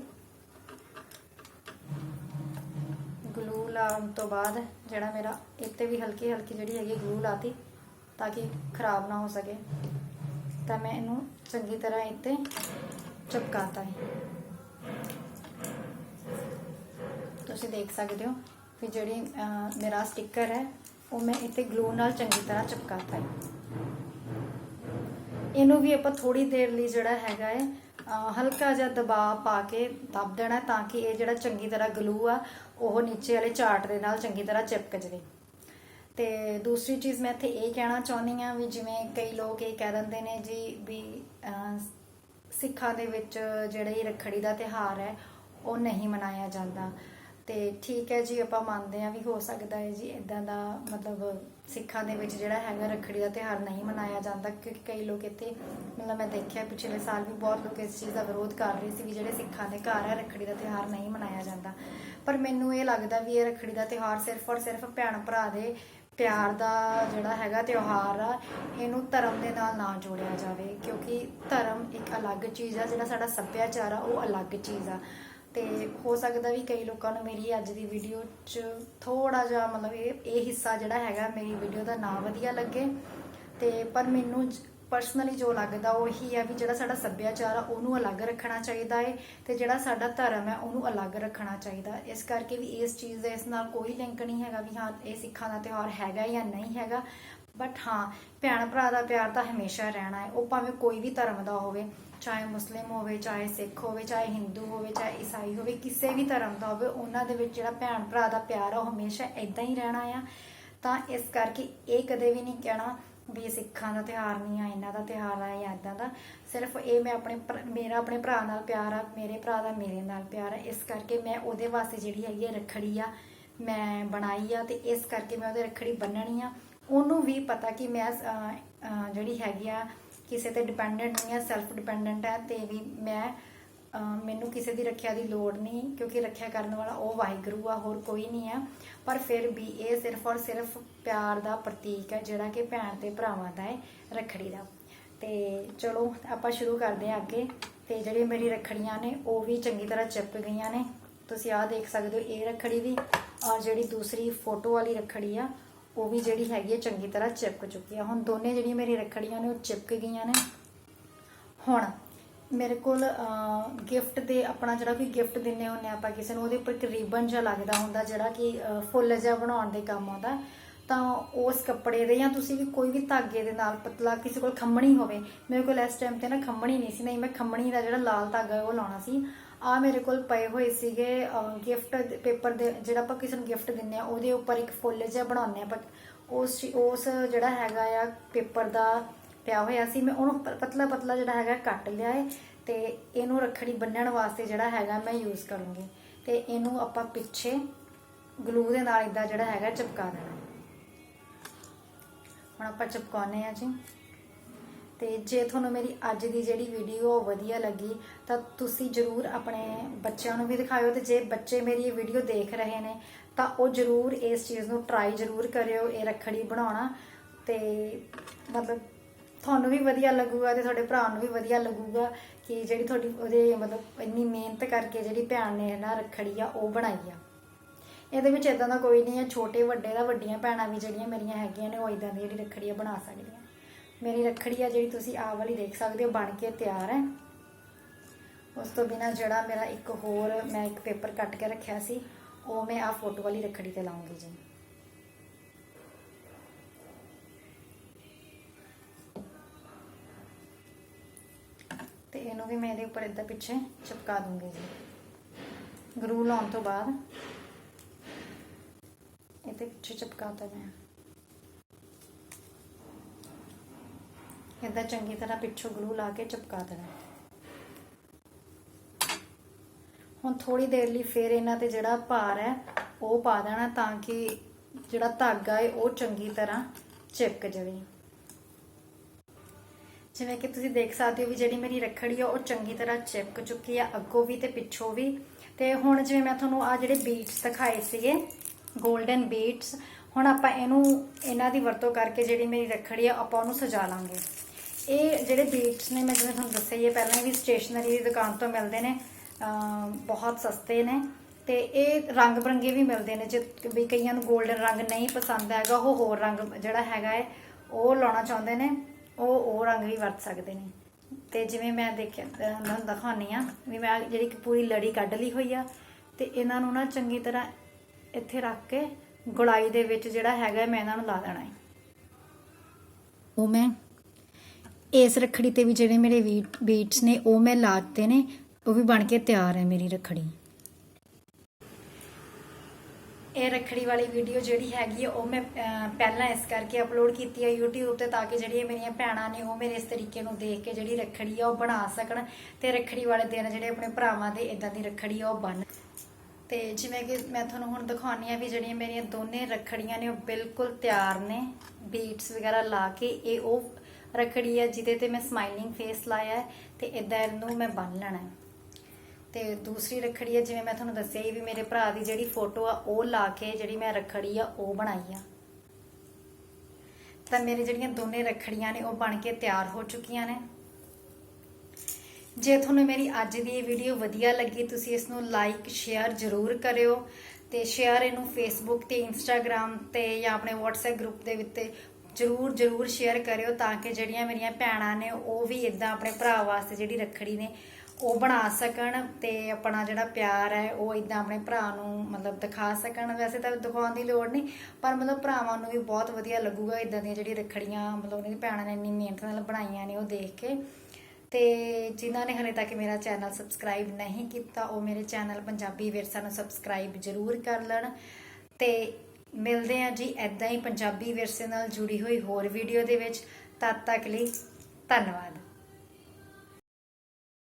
ਗਲੂ ਲਾਉਣ ਤੋਂ ਬਾਅਦ ਜਿਹੜਾ ਮੇਰਾ ਇੱਥੇ ਵੀ ਹਲਕੀ ਹਲਕੀ ਜਿਹੜੀ ਹੈਗੀ ਗਲੂ ਲਾਤੀ ਤਾਂ ਕਿ ਖਰਾਬ ਨਾ ਹੋ ਸਕੇ। ਤਾਂ ਮੈਂ ਇਹਨੂੰ ਚੰਗੀ ਤਰ੍ਹਾਂ ਇੱਥੇ ਚਿਪਕਾਤਾ ਹੈ। ਤੁਸੀਂ ਦੇਖ ਸਕਦੇ ਹੋ ਕਿ ਜਿਹੜੀ ਅਹ, ਮੇਰਾ ਸਟicker ਹੈ ਉਹ ਮੈਂ ਇੱਥੇ ਗਲੂ ਨਾਲ ਚੰਗੀ ਤਰ੍ਹਾਂ ਚਿਪਕਾਤਾ ਹੈ। ਇਹਨੂੰ ਵੀ ਆਪਾਂ ਥੋੜੀ ਦੇਰ ਲਈ ਜਿਹੜਾ ਹੈਗਾ ਹੈ ਹਲਕਾ ਜਿਹਾ ਦਬਾਅ ਪਾ ਕੇ ਦੱਬ ਦੇਣਾ ਤਾਂ ਕਿ ਇਹ ਜਿਹੜਾ ਚੰਗੀ ਤਰ੍ਹਾਂ ਗਲੂ ਆ, ਉਹ ਨੀਚੇ ਵਾਲੇ ਚਾਰਟ ਦੇ ਨਾਲ ਚੰਗੀ ਤਰ੍ਹਾਂ ਚਿਪਕ ਜਾਵੇ। ਤੇ ਦੂਸਰੀ ਚੀਜ਼ ਮੈਂ ਇੱਥੇ ਇਹ ਕਹਿਣਾ ਚਾਹੁੰਦੀ ਆ ਵੀ ਜਿਵੇਂ ਕਈ ਲੋਕ ਇਹ ਕਹਿ ਦਿੰਦੇ ਨੇ ਜੀ ਵੀ ਸਿੱਖਾਂ ਦੇ ਵਿੱਚ ਜਿਹੜਾ ਇਹ ਰੱਖੜੀ ਦਾ ਤਿਹਾਰ ਹੈ, ਉਹ ਨਹੀਂ ਮਨਾਇਆ ਜਾਂਦਾ। ਤੇ ਠੀਕ ਹੈ ਜੀ, ਆਪਾਂ ਮੰਨਦੇ ਆ ਵੀ ਹੋ ਸਕਦਾ ਹੈ ਜੀ ਇਦਾਂ ਦਾ ਮਤਲਬ ਸਿੱਖਾਂ ਦੇ ਵਿੱਚ ਜਿਹੜਾ ਹੈਗਾ ਰੱਖੜੀ ਦਾ ਤਿਹਾਰ ਨਹੀਂ ਮਨਾਇਆ ਜਾਂਦਾ, ਕਿਉਂਕਿ ਕਈ ਲੋਕ ਇੱਥੇ, ਮਤਲਬ ਮੈਂ ਦੇਖਿਆ ਪਿਛਲੇ ਸਾਲ ਵੀ ਬਹੁਤ ਲੋਕ ਇਸ ਚੀਜ਼ ਦਾ ਵਿਰੋਧ ਕਰ ਰਹੇ ਸੀ ਵੀ ਜਿਹੜੇ ਸਿੱਖਾਂ ਦੇ ਘਰ ਹੈ, ਰੱਖੜੀ ਦਾ ਤਿਹਾਰ ਨਹੀਂ ਮਨਾਇਆ ਜਾਂਦਾ। ਪਰ ਮੈਨੂੰ ਇਹ ਲੱਗਦਾ ਵੀ ਇਹ ਰੱਖੜੀ ਦਾ ਤਿਹਾਰ ਸਿਰਫ ਔਰ ਸਿਰਫ ਭੈਣ ਭਰਾ ਦੇ ਪਿਆਰ ਦਾ ਜਿਹੜਾ ਹੈਗਾ ਤਿਉਹਾਰ ਆ, ਇਹਨੂੰ ਧਰਮ ਦੇ ਨਾਲ ਨਾ ਜੋੜਿਆ ਜਾਵੇ, ਕਿਉਂਕਿ ਧਰਮ ਇੱਕ ਅਲੱਗ ਚੀਜ਼ ਆ, ਜਿਹੜਾ ਸਾਡਾ ਸੱਭਿਆਚਾਰ ਆ, ਉਹ ਅਲੱਗ ਚੀਜ਼ ਆ। ਤੇ ਹੋ ਸਕਦਾ ਵੀ ਕਈ ਲੋਕਾਂ ਨੂੰ ਮੇਰੀ ਅੱਜ ਦੀ ਵੀਡੀਓ 'ਚ ਥੋੜਾ ਜਿਹਾ ਮਤਲਬ ਇਹ ਇਹ ਹਿੱਸਾ ਜਿਹੜਾ ਹੈਗਾ ਮੇਰੀ ਵੀਡੀਓ ਦਾ ਨਾ ਵਧੀਆ ਲੱਗੇ। ਤੇ ਪਰ ਮੈਨੂੰ ਪਰਸਨਲੀ ਜੋ ਲੱਗਦਾ ਉਹ ਇਹੀ ਆ ਵੀ ਜਿਹੜਾ ਸਾਡਾ ਸੱਭਿਆਚਾਰ ਆ, ਉਹਨੂੰ ਅਲੱਗ ਰੱਖਣਾ ਚਾਹੀਦਾ ਹੈ ਤੇ ਜਿਹੜਾ ਸਾਡਾ ਧਰਮ ਹੈ ਉਹਨੂੰ ਅਲੱਗ ਰੱਖਣਾ ਚਾਹੀਦਾ। ਇਸ ਕਰਕੇ ਵੀ ਇਸ ਚੀਜ਼ ਦਾ ਇਸ ਨਾਲ ਕੋਈ ਲਿੰਕ ਨਹੀਂ ਹੈਗਾ ਵੀ ਹਾਂ, ਇਹ ਸਿੱਖਾਂ ਦਾ ਤਿਉਹਾਰ ਹੈਗਾ ਜਾਂ ਨਹੀਂ ਹੈਗਾ। ਬਟ ਹਾਂ, ਭੈਣ ਭਰਾ ਦਾ ਪਿਆਰ ਤਾਂ ਹਮੇਸ਼ਾ ਰਹਿਣਾ ਹੈ। ਉਹ ਭਾਵੇਂ ਕੋਈ ਵੀ ਧਰਮ ਦਾ ਹੋਵੇ, ਚਾਹੇ ਮੁਸਲਿਮ ਹੋਵੇ, ਚਾਹੇ ਸਿੱਖ ਹੋਵੇ, ਚਾਹੇ ਹਿੰਦੂ ਹੋਵੇ, ਚਾਹੇ ਈਸਾਈ ਹੋਵੇ, ਕਿਸੇ ਵੀ ਧਰਮ ਦਾ ਹੋਵੇ, ਉਹਨਾਂ ਦੇ ਵਿੱਚ ਜਿਹੜਾ ਭੈਣ ਭਰਾ ਦਾ ਪਿਆਰ ਆ, ਉਹ ਹਮੇਸ਼ਾ ਇਦਾਂ ਹੀ ਰਹਿਣਾ ਆ। ਤਾਂ ਇਸ ਕਰਕੇ ਇਹ ਕਦੇ ਵੀ ਨਹੀਂ ਕਹਿਣਾ ਵੀ ਇਹ ਸਿੱਖਾਂ ਦਾ ਤਿਉਹਾਰ ਨਹੀਂ ਆ, ਇਹਨਾਂ ਦਾ ਤਿਉਹਾਰ ਆ ਜਾਂ ਇਦਾਂ ਦਾ। ਸਿਰਫ ਇਹ ਮੈਂ ਆਪਣੇ ਮੇਰਾ ਆਪਣੇ ਭਰਾ ਨਾਲ ਪਿਆਰ ਆ, ਮੇਰੇ ਭਰਾ ਦਾ ਮੇਰੇ ਨਾਲ ਪਿਆਰ ਆ। ਇਸ ਕਰਕੇ ਮੈਂ ਉਹਦੇ ਵਾਸਤੇ ਜਿਹੜੀ ਹੈਗੀ ਆ, ਰੱਖੜੀ ਆ, ਮੈਂ ਬਣਾਈ ਆ ਤੇ ਇਸ ਕਰਕੇ ਮੈਂ ਉਹਦੇ ਰੱਖੜੀ ਬੰਨਣੀ ਆ। ਉਹਨੂੰ ਵੀ ਪਤਾ ਕਿ ਮੈਂ ਜਿਹੜੀ ਹੈਗੀ ਆ, ਕਿਸੇ ਤੇ ਡਿਪੈਂਡੈਂਟ ਨਹੀਂ ਆ ਸੈਲਫ ਡਿਪੈਂਡੈਂਟ ਹੈ ਤੇ ਵੀ ਮੈਂ ਮੈਨੂੰ ਕਿਸੇ ਦੀ ਰੱਖਿਆ ਦੀ ਲੋੜ ਨਹੀਂ, ਕਿਉਂਕਿ ਰੱਖਿਆ ਕਰਨ ਵਾਲਾ ਉਹ ਵਾਹਿਗੁਰੂ ਆ, ਹੋਰ ਕੋਈ ਨਹੀਂ ਆ। ਪਰ ਫਿਰ ਵੀ ਇਹ ਸਿਰਫ ਔਰ ਸਿਰਫ ਪਿਆਰ ਦਾ ਪ੍ਰਤੀਕ ਹੈ ਜਿਹੜਾ ਕਿ ਭੈਣ ਤੇ ਭਰਾਵਾਂ ਦਾ ਹੈ ਰੱਖੜੀ ਦਾ। ਤੇ ਚਲੋ, ਆਪਾਂ ਸ਼ੁਰੂ ਕਰਦੇ ਹਾਂ ਅੱਗੇ, ਤੇ ਜਿਹੜੀ ਮੇਰੀ ਰੱਖੜੀਆਂ ਨੇ, ਉਹ ਵੀ ਚੰਗੀ ਤਰ੍ਹਾਂ ਚਿਪਕ ਗਈਆਂ ਨੇ। ਤੁਸੀਂ ਆਹ ਦੇਖ ਸਕਦੇ ਹੋ, ਇਹ ਰੱਖੜੀ ਵੀ, ਔਰ ਜਿਹੜੀ ਦੂਸਰੀ ਫੋਟੋ ਵਾਲੀ ਰੱਖੜੀ ਆ ਉਹ ਵੀ ਜਿਹੜੀ ਹੈਗੀ ਹੈ ਚੰਗੀ ਤਰ੍ਹਾਂ ਚਿਪਕ ਚੁੱਕੀ ਹੈ ਹੁਣ ਦੋਨੇ ਜਿਹੜੀਆਂ ਮੇਰੀ ਰੱਖੜੀਆਂ ਨੇ ਉਹ ਚਿਪਕ ਗਈਆਂ ਨੇ। ਹੁਣ ਮੇਰੇ ਕੋਲ ਗਿਫਟ ਦੇ ਆਪਣਾ ਜਿਹੜਾ ਵੀ ਗਿਫਟ ਦਿੰਨੇ ਹੁੰਨੇ ਆਪਾਂ ਕਿਸੇ ਨੂੰ, ਉਹਦੇ ਉੱਪਰ ਇੱਕ ਰਿਬਨ ਜਿਹਾ ਲੱਗਦਾ ਹੁੰਦਾ ਜਿਹੜਾ ਕਿ ਫੁੱਲ ਜਿਹਾ ਬਣਾਉਣ ਦੇ ਕੰਮ ਆਉਂਦਾ। ਤਾਂ ਉਸ ਕੱਪੜੇ ਦੇ ਜਾਂ ਤੁਸੀਂ ਵੀ ਕੋਈ ਵੀ ਧਾਗੇ ਦੇ ਨਾਲ ਪਤਲਾ ਕਿਸੇ ਕੋਲ ਖੰਮਣੀ ਹੋਵੇ। ਮੇਰੇ ਕੋਲ ਇਸ ਟਾਈਮ ਤੇ ਨਾ ਖੰਮਣੀ ਨਹੀਂ ਸੀ, ਨਹੀਂ ਮੈਂ ਖੰਮਣੀ ਦਾ ਜਿਹੜਾ ਲਾਲ ਧਾਗਾ ਉਹ ਲਾਉਣਾ ਸੀ। ਆ ਮੇਰੇ ਕੋਲ ਪਏ ਹੋਏ ਸੀਗੇ ਗਿਫਟ ਪੇਪਰ ਦੇ, ਜਿਹੜਾ ਆਪਾਂ ਕਿਸੇ ਨੂੰ ਗਿਫਟ ਦਿੰਨੇ ਆ, ਉਹਦੇ ਉੱਪਰ ਇੱਕ ਫੁੱਲ ਜਿਹਾ ਬਣਾਉਂਦੇ ਆ ਬਟ ਉਸ ਉਸ ਜਿਹੜਾ ਹੈਗਾ ਆ, ਪੇਪਰ ਦਾ ਪਿਆ ਹੋਇਆ ਸੀ, ਮੈਂ ਉਹਨੂੰ ਪਤਲਾ ਪਤਲਾ ਜਿਹੜਾ ਹੈਗਾ ਕੱਟ ਲਿਆ ਹੈ ਤੇ ਇਹਨੂੰ ਰੱਖੜੀ ਬੰਨਣ ਵਾਸਤੇ ਜਿਹੜਾ ਹੈਗਾ ਮੈਂ ਯੂਜ਼ ਕਰੂੰਗੀ। ਤੇ ਇਹਨੂੰ ਆਪਾਂ ਪਿੱਛੇ ਗਲੂ ਦੇ ਨਾਲ ਇਦਾਂ ਜਿਹੜਾ ਹੈਗਾ ਚਿਪਕਾ ਦੇਣਾ। ਹੁਣ ਆਪਾਂ ਚਿਪਕਾਉਨੇ ਆ ਜੀ। ਤੇ ਜੇ ਤੁਹਾਨੂੰ ਮੇਰੀ ਅੱਜ ਦੀ ਜਿਹੜੀ ਵੀਡੀਓ ਵਧੀਆ ਲੱਗੀ, ਤਾਂ ਤੁਸੀਂ ਜਰੂਰ ਆਪਣੇ ਬੱਚਿਆਂ ਨੂੰ ਵੀ ਦਿਖਾਇਓ ਤੇ ਜੇ ਬੱਚੇ ਮੇਰੀ ਇਹ ਵੀਡੀਓ ਦੇਖ ਰਹੇ ਨੇ, ਤਾਂ ਉਹ ਜਰੂਰ ਇਸ ਚੀਜ਼ ਨੂੰ ਟਰਾਈ ਜਰੂਰ ਕਰਿਓ, ਇਹ ਰੱਖੜੀ ਬਣਾਉਣਾ ਤੇ ਮਤਲਬ ਤੁਹਾਨੂੰ ਵੀ ਵਧੀਆ ਲੱਗੂਗਾ ਤੇ ਤੁਹਾਡੇ ਭਰਾ ਨੂੰ ਵੀ ਵਧੀਆ ਲੱਗੂਗਾ ਕਿ ਜਿਹੜੀ ਤੁਹਾਡੀ ਉਹਦੇ ਮਤਲਬ ਇੰਨੀ ਮਿਹਨਤ ਕਰਕੇ ਜਿਹੜੀ ਭੈਣ ਨੇ ਨਾ ਰੱਖੜੀ ਆ, ਉਹ ਬਣਾਈ ਆ। ਇਹਦੇ ਵਿੱਚ ਇਦਾਂ ਦਾ ਕੋਈ ਨਹੀਂ ਹੈ, ਛੋਟੇ ਵੱਡੇ ਦਾ ਵੱਡੀਆਂ ਭੈਣਾਂ ਵੀ ਜਿਹੜੀਆਂ ਮੇਰੀਆਂ ਹੈਗੀਆਂ ਨੇ, ਉਹ ਇਦਾਂ ਦੀ ਜਿਹੜੀ ਰੱਖੜੀ ਆ ਬਣਾ ਸਕਦੀਆਂ। ਮੇਰੀ ਰੱਖੜੀ ਆ ਜਿਹੜੀ ਤੁਸੀਂ ਆਹ ਵਾਲੀ ਦੇਖ ਸਕਦੇ ਹੋ, ਬਣ ਕੇ ਤਿਆਰ ਹੈ। ਉਸ ਤੋਂ ਬਿਨਾ ਜਿਹੜਾ ਮੇਰਾ ਇੱਕ ਹੋਰ ਮੈਂ ਇੱਕ ਪੇਪਰ ਕੱਟ ਕੇ ਰੱਖਿਆ ਸੀ, ਉਹ ਮੈਂ ਆਹ ਫੋਟੋ ਵਾਲੀ ਰੱਖੜੀ ਤੇ ਲਾਉਂਗੀ ਜੀ। ਤੇ ਇਹਨੂੰ ਵੀ ਮੈਂ ਇਹਦੇ ਉੱਪਰ ਇਦਾਂ ਪਿੱਛੇ ਚਿਪਕਾ ਦੂੰਗੀ ਜੀ। ਗਰੂ ਲਾਉਣ ਤੋਂ ਬਾਅਦ। ਇਹਦੇ ਪਿੱਛੇ ਚਿਪਕਾਤਾ ਮੈਂ। ਇਦਾਂ ਚੰਗੀ ਤਰ੍ਹਾਂ ਪਿੱਛੋਂ ਗਲੂ ਲਾ ਕੇ ਚਿਪਕਾ ਦੇਣਾ। ਹੁਣ ਥੋੜੀ ਦੇਰ ਲਈ ਫੇਰ ਇਹਨਾਂ ਤੇ ਜਿਹੜਾ ਭਾਰ ਹੈ, ਉਹ ਪਾ ਦੇਣਾ ਤਾਂ ਕਿ ਜਿਹੜਾ ਧਾਗਾ ਹੈ, ਉਹ ਚੰਗੀ ਤਰ੍ਹਾਂ ਚਿਪਕ ਜਾਵੇ। ਜਿਵੇਂ ਕਿ ਤੁਸੀਂ ਦੇਖ ਸਕਦੇ ਹੋ ਵੀ ਜਿਹੜੀ ਮੇਰੀ ਰੱਖੜੀ ਆ, ਉਹ ਚੰਗੀ ਤਰ੍ਹਾਂ ਚਿਪਕ ਚੁੱਕੀ ਆ, ਅੱਗੋਂ ਵੀ ਤੇ ਪਿੱਛੋਂ ਵੀ। ਤੇ ਹੁਣ ਜਿਵੇਂ ਮੈਂ ਤੁਹਾਨੂੰ ਆ ਜਿਹੜੇ ਬੀਟਸ ਦਿਖਾਏ ਸੀਗੇ 골ਡਨ ਬੀਟਸ ਹੁਣ ਆਪਾਂ ਇਹਨੂੰ, ਇਹਨਾਂ ਦੀ ਵਰਤੋਂ ਕਰਕੇ ਜਿਹੜੀ ਮੇਰੀ ਰੱਖੜੀ ਆ, ਆਪਾਂ ਉਹਨੂੰ ਸਜਾ ਲਾਂਗੇ। ਇਹ ਜਿਹੜੇ ਬੀਟਸ ਨੇ, ਮੈਂ ਜਿਵੇਂ ਤੁਹਾਨੂੰ ਦੱਸਿਆ ਹੀ ਪਹਿਲਾਂ ਵੀ ਸਟੇਸ਼ਨਰੀ ਦੀ ਦੁਕਾਨ ਤੋਂ ਮਿਲਦੇ ਨੇ ਬਹੁਤ ਸਸਤੇ ਨੇ ਤੇ ਇਹ ਰੰਗ ਬਰੰਗੇ ਵੀ ਮਿਲਦੇ ਨੇ, ਜੇ ਵੀ ਕਈਆਂ ਨੂੰ 골ਡਨ ਰੰਗ ਨਹੀਂ ਪਸੰਦ ਹੈਗਾ, ਉਹ ਹੋਰ ਰੰਗ ਜਿਹੜਾ ਹੈਗਾ ਹੈ, ਉਹ ਲਾਉਣਾ ਚਾਹੁੰਦੇ ਨੇ, ਉਹ ਉਹ ਰੰਗ ਵੀ ਵਰਤ ਸਕਦੇ ਨੇ। ਤੇ ਜਿਵੇਂ ਮੈਂ ਦੇਖਿਆ, ਅਹ, ਮੈਂ ਦਿਖਾਉਣੀ ਆ ਵੀ ਮੈਂ ਜਿਹੜੀ ਪੂਰੀ ਲੜੀ ਕੱਢ ਲਈ ਹੋਈ ਆ, ਤੇ ਇਹਨਾਂ ਨੂੰ ਨਾ ਚੰਗੀ ਤਰ੍ਹਾਂ ਇੱਥੇ ਰੱਖ ਕੇ ਗੁਲਾਈ ਦੇ ਵਿੱਚ ਜਿਹੜਾ ਹੈਗਾ, ਮੈਂ ਇਹਨਾਂ ਨੂੰ ਲਾ ਦੇਣਾ ਹੈ। ਉਹ ਮੈਂ ਇਸ ਰੱਖੜੀ ਤੇ ਵੀ ਜਿਹੜੇ ਮੇਰੇ ਬੀਟਸ ਨੇ, ਉਹ ਮੈਂ ਲਾ ਦਿੱਤੇ ਨੇ। ਉਹ ਵੀ ਬਣ ਕੇ ਤਿਆਰ ਹੈ ਮੇਰੀ ਰੱਖੜੀ। ਇਹ ਰੱਖੜੀ ਵਾਲੀ ਵੀਡੀਓ ਜਿਹੜੀ ਹੈਗੀ ਹੈ ਉਹ ਮੈਂ ਪਹਿਲਾਂ ਇਸ ਕਰਕੇ ਅਪਲੋਡ ਕੀਤੀ ਹੈ YouTube ਤੇ, ਤਾਂ ਕਿ ਜਿਹੜੀਆਂ ਮੇਰੀਆਂ ਭੈਣਾਂ ਨੇ, ਉਹ ਮੇਰੇ ਇਸ ਤਰੀਕੇ ਨੂੰ ਦੇਖ ਕੇ ਜਿਹੜੀ ਰੱਖੜੀ ਆ, ਉਹ ਬਣਾ ਸਕਣ ਤੇ ਰੱਖੜੀ ਵਾਲੇ ਦਿਨ ਜਿਹੜੇ ਆਪਣੇ ਭਰਾਵਾਂ ਦੇ ਇਦਾਂ ਦੀ ਰੱਖੜੀ ਆ, ਉਹ ਬਣ। ਤੇ ਜਿਵੇਂ ਕਿ ਮੈਂ ਤੁਹਾਨੂੰ ਹੁਣ ਦਿਖਾਉਣੀ ਆ ਵੀ ਜਿਹੜੀਆਂ ਮੇਰੀਆਂ ਦੋਨੇ ਰੱਖੜੀਆਂ ਨੇ, ਉਹ ਬਿਲਕੁਲ ਤਿਆਰ ਨੇ। ਬੀਟਸ ਵਗੈਰਾ ਲਾ ਕੇ, ਇਹ ਉਹ ਰੱਖੜੀ ਹੈ ਜਿਹਦੇ ਤੇ ਮੈਂ ਸਮਾਈਲਿੰਗ ਫੇਸ ਲਾਇਆ ਹੈ ਤੇ ਇਦਾਂ ਇਹਨੂੰ ਮੈਂ ਬੰਨ ਲੈਣਾ ਹੈ। ਤੇ ਦੂਸਰੀ ਰੱਖੜੀ ਹੈ ਜਿਵੇਂ ਮੈਂ ਤੁਹਾਨੂੰ ਦੱਸਿਆ ਹੀ ਵੀ ਮੇਰੇ ਭਰਾ ਦੀ ਜਿਹੜੀ ਫੋਟੋ ਆ, ਉਹ ਲਾ ਕੇ ਜਿਹੜੀ ਮੈਂ ਰੱਖੜੀ ਆ, ਉਹ ਬਣਾਈ ਆ। ਤਾਂ ਮੇਰੇ ਜਿਹੜੀਆਂ ਦੋਨੇ ਰੱਖੜੀਆਂ ਨੇ, ਉਹ ਬਣ ਕੇ ਤਿਆਰ ਹੋ ਚੁੱਕੀਆਂ ਨੇ। ਜੇ ਤੁਹਾਨੂੰ ਮੇਰੀ ਅੱਜ ਦੀ ਇਹ ਵੀਡੀਓ ਵਧੀਆ ਲੱਗੀ, ਤੁਸੀਂ ਇਸ ਨੂੰ ਲਾਈਕ ਸ਼ੇਅਰ ਜ਼ਰੂਰ ਕਰਿਓ ਤੇ ਸ਼ੇਅਰ ਇਹਨੂੰ ਫੇਸਬੁੱਕ ਤੇ ਇੰਸਟਾਗ੍ਰam ਤੇ ਜਾਂ ਆਪਣੇ WhatsApp ਗਰੁੱਪ ਦੇ ਵਿੱਚ ਜ਼ਰੂਰ ਜ਼ਰੂਰ ਸ਼ੇਅਰ ਕਰਿਓ ਤਾਂ ਕਿ ਜਿਹੜੀਆਂ ਮੇਰੀਆਂ ਭੈਣਾਂ ਨੇ, ਉਹ ਵੀ ਇਦਾਂ ਆਪਣੇ ਭਰਾ ਵਾਸਤੇ ਜਿਹੜੀ ਰੱਖੜੀ ਨੇ, ਉਹ ਬਣਾ ਸਕਣ ਤੇ ਆਪਣਾ ਜਿਹੜਾ ਪਿਆਰ ਹੈ, ਉਹ ਇਦਾਂ ਆਪਣੇ ਭਰਾ ਨੂੰ ਮਤਲਬ ਦਿਖਾ ਸਕਣ। ਵੈਸੇ ਤਾਂ ਦਿਖਾਉਣ ਦੀ ਲੋੜ ਨਹੀਂ, ਪਰ ਮਤਲਬ ਭਰਾਵਾਂ ਨੂੰ ਵੀ ਬਹੁਤ ਵਧੀਆ ਲੱਗੂਗਾ ਇਦਾਂ ਦੀਆਂ ਜਿਹੜੀ ਰੱਖੜੀਆਂ, ਮਤਲਬ ਉਹਨਾਂ ਦੀ ਭੈਣਾਂ ਨੇ ਇੰਨੀ ਮਿਹਨਤ ਨਾਲ ਬਣਾਈਆਂ ਨੇ ਉਹ ਦੇਖ ਕੇ। ਤੇ ਜਿਨ੍ਹਾਂ ਨੇ ਹਲੇ ਤੱਕ ਮੇਰਾ ਚੈਨਲ ਸਬਸਕ੍ਰਾਈਬ ਨਹੀਂ ਕੀਤਾ, ਉਹ ਮੇਰੇ ਚੈਨਲ ਪੰਜਾਬੀ ਵਿਰਸਾ ਨੂੰ ਸਬਸਕ੍ਰਾਈਬ ਜ਼ਰੂਰ ਕਰ ਲੈਣ। ਤੇ ਮਿਲਦੇ ਆ ਜੀ ਐਦਾਂ ਹੀ ਪੰਜਾਬੀ ਵਿਰਸੇ ਨਾਲ ਜੁੜੀ ਹੋਈ ਹੋਰ ਵੀਡੀਓ ਦੇ ਵਿੱਚ। ਤਦ ਤੱਕ ਲਈ ਧੰਨਵਾਦ।